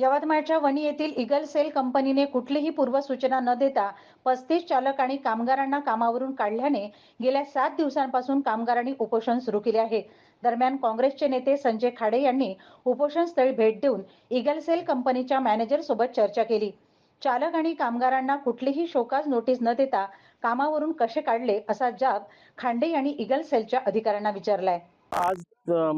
यवतमाळच्या वणी येथील eagle sale कंपनीने कुठलीही पूर्वसूचना न देता पस्तीस चालक आणि कामगारांना कामावरून काढल्याने गेल्या सात दिवसांपासून कामगारांनी उपोषण सुरू केले आहे. दरम्यान काँग्रेसचे नेते संजय खाडे यांनी उपोषणस्थळी भेट देऊन इगल सेल कंपनीच्या मॅनेजर सोबत चर्चा केली. चालक आणि कामगारांना कुठलीही शोकाज नोटीस न देता कामावरून कसे काढले असा जाब खांडे यांनी इगल सेलच्या अधिकाऱ्यांना विचारलाय. आज मान्य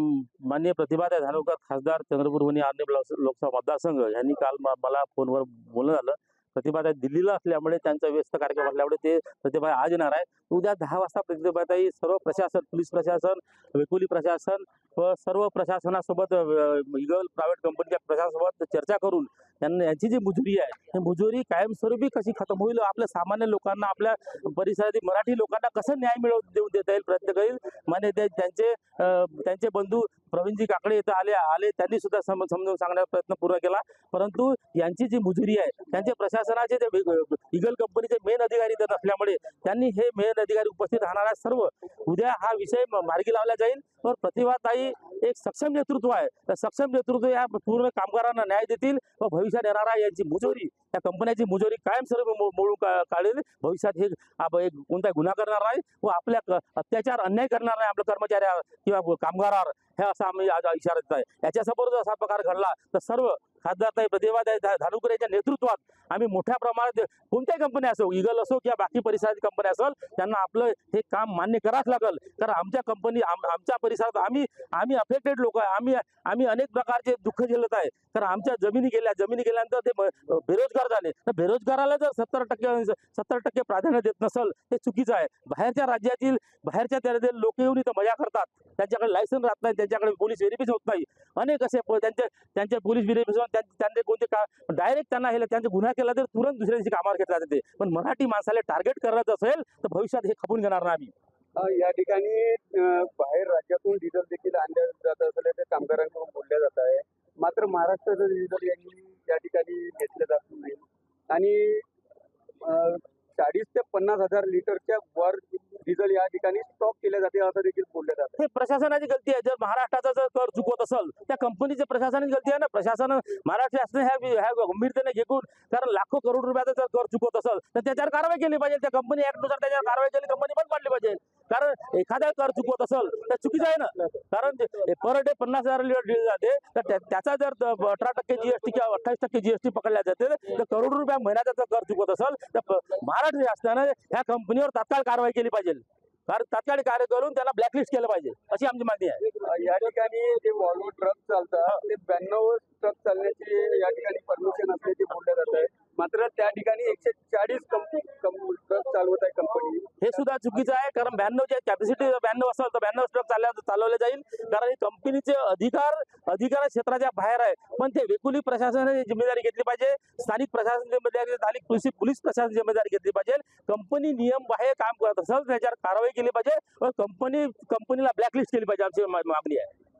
माननीय प्रतिभाताई धानोकर खासदार चंद्रपूर वनी आर्णी लोकसभा मतदारसंघ यांनी काल मला फोनवर बोलणं झालं. प्रतिभाताई दिल्लीला असल्यामुळे त्यांचा व्यस्त कार्यक्रम असल्यामुळे ते प्रतिभा आज येणार आहे उद्या दहा वाजता प्रतिभाताई सर्व प्रशासन पोलीस प्रशासन वेकुली प्रशासन व सर्व प्रशासनासोबत इगल प्रायव्हेट कंपनीच्या प्रशासनासोबत चर्चा करून त्यांना यांची जी मुजुरी आहे ही मुजुरी कायमस्वरूपी कशी खतम होईल? आपल्या सामान्य लोकांना आपल्या परिसरातील मराठी लोकांना कसं न्याय मिळवून देऊन देता येईल प्रयत्न करेल? माने त्यांचे त्यांचे बंधू प्रवीणजी काकडे इथं आले आले त्यांनी सुद्धा सम- समजावून सांगण्याचा प्रयत्न पूर्ण केला. परंतु यांची जी मुजुरी आहे त्यांचे प्रशासनाचे जे इगल कंपनीचे मेन अधिकारी इथं नसल्यामुळे त्यांनी हे मेन अधिकारी उपस्थित राहणाऱ्या सर्व उद्या हा विषय मार्गी लावला जाईल. तर प्रतिभाताई एक सक्षम नेतृत्व आहे. तर सक्षम नेतृत्व या पूर्ण कामगारांना न्याय देतील व भविष्य भविष्यात येणारा यांची मुजोरी त्या कंपन्याची मुजोरी कायमस्वरूपी मोडून का- काढेल. भविष्यात हे कोणताही एक कोणता गुन्हा करणार नाही व आपल्या क- अत्याचार अन्याय करणार नाही आपल्या कर्मचाऱ्यावर किंवा कामगारावर. हे असा आम्ही आज इशारा देत आहे याच्यासमोर जर असा प्रकार घडला तर सर्व खासदारताई प्रतिभाताई धा- धानुकर यांच्या नेतृत्वात आम्ही मोठ्या प्रमाणात कोणत्याही कंपन्या असो इगल असो किंवा बाकी परिसरातील कंपन्या असेल त्यांना आपलं हे काम मान्य करावंच लागेल. कारण आमच्या कंपनी आम- आमच्या परिसरात आम्ही आम्ही अफेक्टेड लोक आहे. आम्ही आम्ही अनेक प्रकारचे दुःख झेलत आहे. कारण आमच्या जमिनी गेल्या जमिनी गेल्यानंतर ते बेरोजगार झाले. तर बेरोजगाराला जर सत्तर टक्के सत्तर टक्के प्राधान्य देत नसेल ते चुकीचं आहे. बाहेरच्या राज्यातील बाहेरच्या त्यातील लोक येऊन इथं मजा करतात. त्यांच्याकडे लायसन राहत नाही त्यांच्याकडे पोलीस व्हेरिफिकेशन होत नाही. अनेक असे प- त्यांचे त्यांचे पोलीस व्हेरिफिकेशन त्यांचे कोणते का डायरेक्ट त्यांना हे त्यांचे गुन्हा केला तर तुरंत दुसऱ्या दिवशी कामावर घेतला जाते पण मराठी माणसाला टार्गेट करायचं असेल तर भविष्यात हे खपून घेणार नाही आम्ही. या ठिकाणी बाहेर राज्यातून डिझेल देखील आणल्या जात असल्याचे कामगारांकडून बोलल्या जात आहे. मात्र महाराष्ट्राचं डिझेल यांनी या ठिकाणी घेतलं जात नाही. आणि चाळीस ते पन्नास हजार लिटरच्या वर डिझेल या ठिकाणी स्टॉक केले जाते असं देखील बोलले जाते. हे प्रशासनाची गलती आहे. जर महाराष्ट्राचा जर कर चुकवत असेल त्या कंपनीचे प्रशासनाची गलती आहे ना? प्रशासन महाराष्ट्र शासन ह्या ह्या गंभीरतेने घेऊन कारण लाखो करोड रुपयाचा जर कर चुकवत असेल तर त्याच्यावर कारवाई केली पाहिजे. त्या कंपनी ऍक्टनुसार त्याच्यावर कारवाई केली कंपनी बंद पाडली पाहिजे. कारण एखादा कर चुकवत असेल तर चुकीचं आहे ना? कारण पर डे पन्नास हजार लिटर डिझेल जाते तर त्या- त्याचा जर अठरा टक्के जीएसटी किंवा अठ्ठावीस टक्के जीएसटी पकडल्या जाते तर करोड रुपया महिन्याचा जर कर चुकवत असेल तर महाराष्ट्र शासनाने ह्या कंपनीवर तात्काळ कारवाई केली पाहिजे. कारण तात्काळ कार्य करून त्याला ब्लॅकलिस्ट केलं पाहिजे. अशी आमची मागणी आहे. या ठिकाणी जे वॉल्वो ट्रक चालतात ते ब्याण्णव ट्रक चालण्याची या ठिकाणी परमिशन असल्याचे बोलले जात आहे. मात्र त्या ठिकाणी एकशे चाळीस कंपनी चालवत आहे कंपनी हे सुद्धा चुकीचं आहे कारण ब्याण्णवच्या कॅपॅसिटी ब्याण्णव असेल तर ब्याण्णव स्टॉक चालल्या चालवले जाईल. कारण ही कंपनीचे अधिकार अधिकार क्षेत्राच्या बाहेर आहे. पण ते वेकुली प्रशासनाने जिम्मेदारी घेतली पाहिजे. स्थानिक प्रशासन जिम्मेदारी स्थानिक पोलीस पोलीस प्रशासन जिम्मेदारी घेतली पाहिजे. कंपनी नियम बाहेर काम करत असेल त्याच्यावर कारवाई केली पाहिजे. व कंपनी कंपनीला ब्लॅकलिस्ट केली पाहिजे आमची मागणी आहे.